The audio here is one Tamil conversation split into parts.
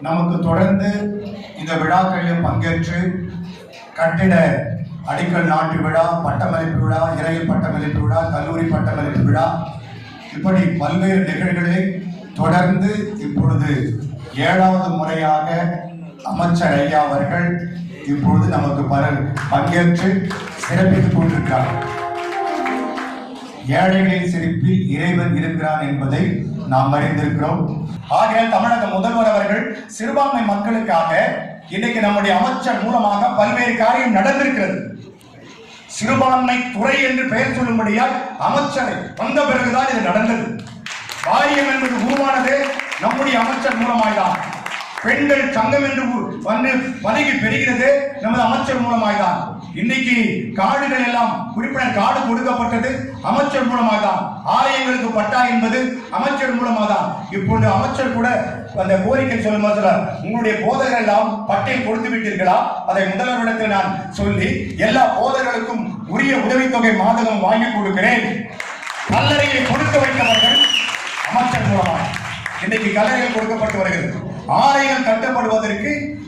நமக்கு தொடர்ந்து இந்த விழாக்களில் பங்கேற்று கட்டிட அடிக்கல் நாட்டு விழா பட்டமளிப்பு விழா இறையில் பட்டமளிப்பு விழா கல்லூரி பட்டமளிப்பு விழா இப்படி பல்வேறு நிகழ்வுகளை தொடர்ந்து இப்பொழுது ஏழாவது முறையாக அமைச்சர் ஐயா அவர்கள் இப்பொழுது நமக்கு பலர் பங்கேற்று சிறப்பித்துக் கொண்டிருக்கிறார். ஏழைகளின் சிரிப்பில் இறைவன் இருக்கிறான் என்பதை நாம் அறிந்திருக்கிறோம். ஆகையால் தமிழக முதல்வர் அவர்கள் சிறுபான்மை மக்களுக்காக இன்னைக்கு நம்முடைய அமைச்சர் மூலமாக பல்வேறு காரியம் நடந்திருக்கிறது. சிறுபான்மை துறை என்று பெயர் சொல்லும்படியால் அமைச்சரை வந்த பிறகுதான் இது நடந்தது. வாரியம் என்பது உருவானது நம்முடைய அமைச்சர் மூலமாய்தான். பெண்கள் சங்கம் என்று வந்து பதவி பெறுகிறது நமது அமைச்சர் மூலமாய்தான். இன்னைக்கு காடுகள் எல்லாம் குறிப்பிட்ட காடு கொடுக்கப்பட்டது அமைச்சர் மூலமாகதான் ஆலயங்களுக்கு பட்டா என்பது அமைச்சர் மூலமாகதான் இப்பொழுது அமைச்சர் கூட அந்த கோரிக்கை சொல்லும் போதுல உங்களுடைய போதகர் எல்லாம் பட்டியல் கொடுத்து விட்டீர்களா? அதை முதல்வரிடத்தில் நான் சொல்லி எல்லா போதகர்களுக்கும் உரிய உதவித்தொகை மாதகம் வாங்கி கொடுக்கிறேன். கல்லறையை கொடுக்க வைத்தவர்கள் அமைச்சர் மூலமாக இன்னைக்கு கல்லறைகள் கொடுக்கப்பட்டு வருகிறது. ஆலைகள் கட்டப்படுவதற்கு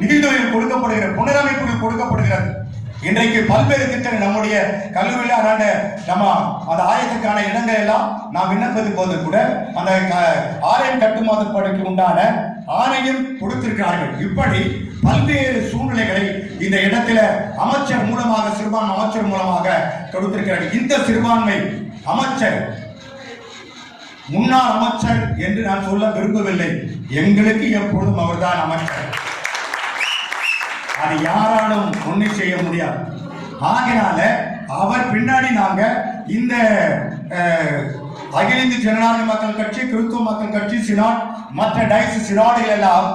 நிதித்துறையில் கொடுக்கப்படுகிற புனரமைப்புகள் கொடுக்கப்படுகிறது. இன்றைக்கு பல்வேறு திட்டங்கள் நம்முடைய கல்லூரியில் அதாண்ட நம்ம அந்த ஆயத்துக்கான இடங்கள் எல்லாம் நாம் விண்ணப்பது போது கூட அந்த க- ஆலயம் கட்டுமானப்படுக்கு உண்டான ஆணையம் கொடுத்திருக்கிறார்கள். இப்படி பல்வேறு சூழ்நிலைகளை இந்த இடத்துல அமைச்சர் மூலமாக சிறுபான்மை அமைச்சர் மூலமாக கொடுத்திருக்கிறார்கள். இந்த சிறுபான்மை அமைச்சர் முன்னாள் அமைச்சர் என்று நான் சொல்ல விரும்பவில்லை. எங்களுக்கு எப்பொழுதும் அவர்தான் அமைச்சர். அது யாராலும் ஒன்றும் செய்ய முடியாது. ஆகினால அவர் பின்னாடி நாங்க இந்த அகில இந்திய ஜனநாயக மக்கள் கட்சி கிறிஸ்துவ மக்கள் கட்சி சினாட் மற்ற டைஸ் சினாடுகள் எல்லாம்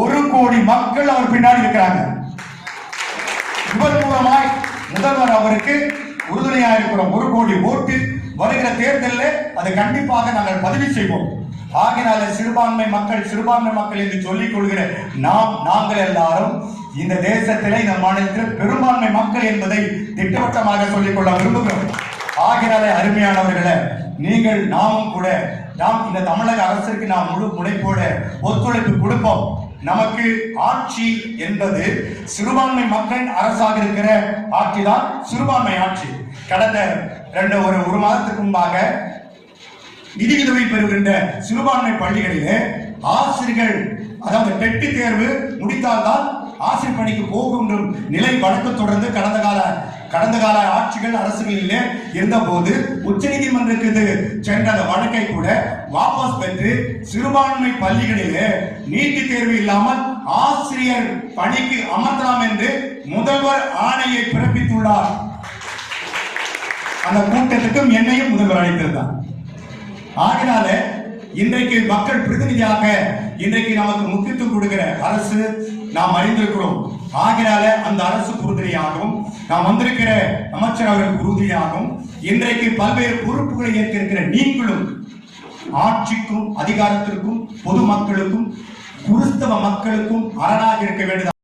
ஒரு கோடி மக்கள் அவர் பின்னாடி இருக்கிறாங்க. இவர் மூலமாய் முதல்வர் அவருக்கு உறுதுணையாக இருக்கிறோம் ஒரு கோடி ஓட்டு வருகிற தேர்தலில் அதை கண்டிப்பாக நாங்கள் பதிவு செய்வோம். ஆகினால சிறுபான்மை மக்கள் சிறுபான்மை மக்கள் என்று சொல்லிக் கொள்கிற நாம் நாங்கள் எல்லாரும் இந்த தேசத்தில் இந்த மாநிலத்தில் பெரும்பான்மை மக்கள் என்பதை திட்டவட்டமாக சொல்லிக் கொள்ள விரும்புகிறோம். ஆகினாலே அருமையானவர்களே நீங்கள் நாமும் கூட நாம் இந்த தமிழக அரசிற்கு நாம் முழு முனைப்போட ஒத்துழைப்பு கொடுப்போம். நமக்கு ஆட்சி என்பது சிறுபான்மை மக்கள் அரசாக இருக்கிற ஆட்சி தான் சிறுபான்மை ஆட்சி. கடந்த ரெண்டு ஒரு ஒரு மாதத்துக்கு முன்பாக நிதியுதவி பெறுகின்ற சிறுபான்மை பள்ளிகளிலே ஆசிரியர்கள் அதாவது டெட்டு தேர்வு முடித்தால்தான் ஆசிரியர் பணிக்கு போகின்ற நிலை வழக்கு தொடர்ந்து கடந்த கால கடந்த கால ஆட்சிகள் அரசுகளிலே இருந்தபோது உச்சநீதிமன்றத்துக்கு சென்ற அந்த வழக்கை கூட வாபஸ் பெற்று சிறுபான்மை பள்ளிகளிலே நீட்டு தேர்வு இல்லாமல் ஆசிரியர் பணிக்கு அமர்த்தலாம் என்று முதல்வர் ஆணையை பிறப்பித்துள்ளார். அந்த கூட்டத்துக்கும் என்னையும் முதல்வர் அழைத்திருந்தார். ஆகினால இன்றைக்கு மக்கள் பிரதிநிதியாக இன்றைக்கு நமக்கு முக்கியத்துவம் கொடுக்கிற அரசு நாம் அறிந்திருக்கிறோம். ஆகினால அந்த அரசு உறுதியாகவும் நாம் வந்திருக்கிற அமைச்சர் அவர்கள் உறுதியாகவும் இன்றைக்கு பல்வேறு பொறுப்புகளை ஏற்றிருக்கிற நீங்களும் ஆட்சிக்கும் அதிகாரத்திற்கும் பொதுமக்களுக்கும் கிறிஸ்தவ மக்களுக்கும் அரணாக இருக்க வேண்டும்